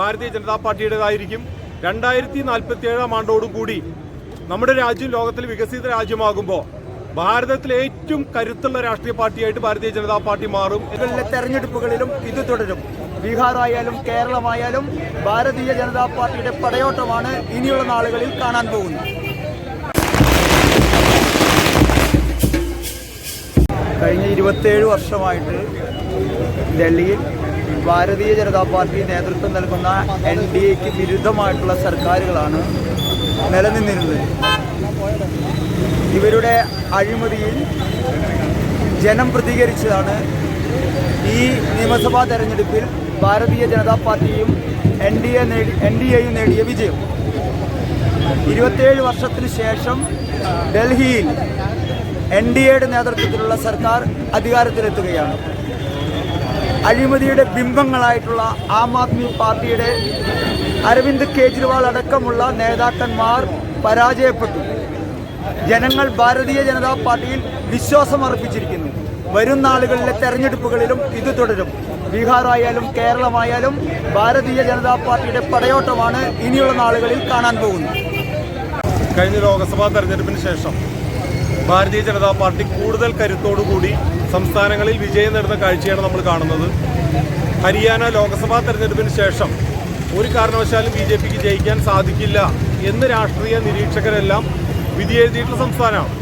ഭാരതീയ ജനതാ പാർട്ടിയുടേതായിരിക്കും. രണ്ടായിരത്തി നാൽപ്പത്തി ഏഴാം ആണ്ടോടുകൂടി നമ്മുടെ രാജ്യം ലോകത്തിൽ വികസിത രാജ്യമാകുമ്പോൾ ഭാരതത്തിലെ ഏറ്റവും കരുത്തുള്ള രാഷ്ട്രീയ പാർട്ടിയായിട്ട് ഭാരതീയ ജനതാ പാർട്ടി മാറും. ിലെ തെരഞ്ഞെടുപ്പുകളിലും ഇത് തുടരും. ബീഹാറായാലും കേരളമായാലും ഭാരതീയ ജനതാ പാർട്ടിയുടെ പടയോട്ടമാണ് ഇനിയുള്ള നാളുകളിൽ കാണാൻ പോകുന്നത്. കഴിഞ്ഞ ഇരുപത്തേഴ് വർഷമായിട്ട് ഡൽഹിയിൽ ഭാരതീയ ജനതാ പാർട്ടി നേതൃത്വം നൽകുന്ന എൻ ഡി എക്ക് വിരുദ്ധമായിട്ടുള്ള സർക്കാരുകളാണ് നിലനിന്നിരുന്നത്. ഇവരുടെ അഴിമതിയിൽ ജനം പ്രതികരിച്ചതാണ് ഈ നിയമസഭാ തെരഞ്ഞെടുപ്പിൽ ഭാരതീയ ജനതാ പാർട്ടിയും എൻ ഡി എ നേടി എൻ ഡി എയും നേടിയ വിജയം. ഇരുപത്തേഴ് വർഷത്തിന് ശേഷം ഡൽഹിയിൽ എൻ ഡി എയുടെ നേതൃത്വത്തിലുള്ള സർക്കാർ അധികാരത്തിലെത്തുകയാണ്. അഴിമതിയുടെ ബിംബങ്ങളായിട്ടുള്ള ആം ആദ്മി പാർട്ടിയുടെ അരവിന്ദ് കേജ്രിവാൾ അടക്കമുള്ള നേതാക്കന്മാർ പരാജയപ്പെട്ടു. ജനങ്ങൾ ഭാരതീയ ജനതാ പാർട്ടിയിൽ വിശ്വാസം അർപ്പിച്ചിരിക്കുന്നു വരും നാളുകളിലെ തെരഞ്ഞെടുപ്പുകളിലും ഇത് തുടരും. ബീഹാറായാലും കേരളമായാലും ഭാരതീയ ജനതാ പാർട്ടിയുടെ പടയോട്ടമാണ് ഇനിയുള്ള നാളുകളിൽ കാണാൻ പോകുന്നത്. കഴിഞ്ഞ ലോക്സഭാ തെരഞ്ഞെടുപ്പിന് ശേഷം ഭാരതീയ ജനതാ പാർട്ടി കൂടുതൽ കരുത്തോടുകൂടി സംസ്ഥാനങ്ങളിൽ വിജയം നേടുന്ന കാഴ്ചയാണ് നമ്മൾ കാണുന്നത്. ഹരിയാന ലോക്സഭാ തെരഞ്ഞെടുപ്പിന് ശേഷം ഒരു കാരണവശാലും ബി ജെ പിക്ക് ജയിക്കാൻ സാധിക്കില്ല എന്ന് രാഷ്ട്രീയ നിരീക്ഷകരെല്ലാം വിധിയെഴുതിയിട്ടുള്ള സംസ്ഥാനമാണ്.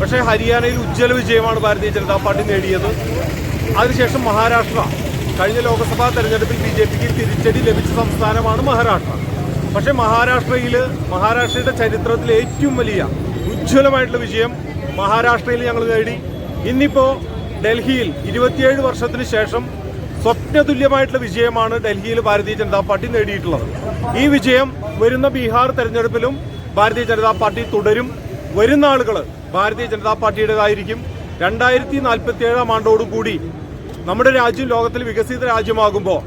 പക്ഷേ ഹരിയാനയിൽ ഉജ്ജ്വല വിജയമാണ് ഭാരതീയ ജനതാ പാർട്ടി നേടിയത്. അതിനുശേഷം മഹാരാഷ്ട്ര. കഴിഞ്ഞ ലോക്സഭാ തെരഞ്ഞെടുപ്പിൽ ബി ജെ പിക്ക് തിരിച്ചടി ലഭിച്ച സംസ്ഥാനമാണ് മഹാരാഷ്ട്ര. പക്ഷേ മഹാരാഷ്ട്രയിൽ മഹാരാഷ്ട്രയുടെ ചരിത്രത്തിൽ ഏറ്റവും വലിയ ഉജ്ജ്വലമായിട്ടുള്ള വിജയം മഹാരാഷ്ട്രയിൽ ഞങ്ങൾ നേടി. ഇന്നിപ്പോൾ ഡൽഹിയിൽ ഇരുപത്തിയേഴ് വർഷത്തിന് ശേഷം സ്വപ്നതുല്യമായിട്ടുള്ള വിജയമാണ് ഡൽഹിയിൽ ഭാരതീയ ജനതാ പാർട്ടി നേടിയിട്ടുള്ളത്. ഈ വിജയം വരുന്ന ബീഹാർ തെരഞ്ഞെടുപ്പിലും ഭാരതീയ ജനതാ പാർട്ടി തുടരും. വരുന്ന ആളുകൾ ഭാരതീയ ജനതാ പാർട്ടിയുടേതായിരിക്കും. രണ്ടായിരത്തി നാൽപ്പത്തി ഏഴാം ആണ്ടോടുകൂടി നമ്മുടെ രാജ്യം ലോകത്തിൽ വികസിത രാജ്യമാകുമ്പോൾ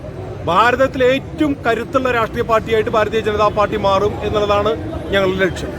ഭാരതത്തിലെ ഏറ്റവും കരുത്തുള്ള രാഷ്ട്രീയ പാർട്ടിയായിട്ട് ഭാരതീയ ജനതാ പാർട്ടി മാറും എന്നുള്ളതാണ് ഞങ്ങളുടെ ലക്ഷ്യം.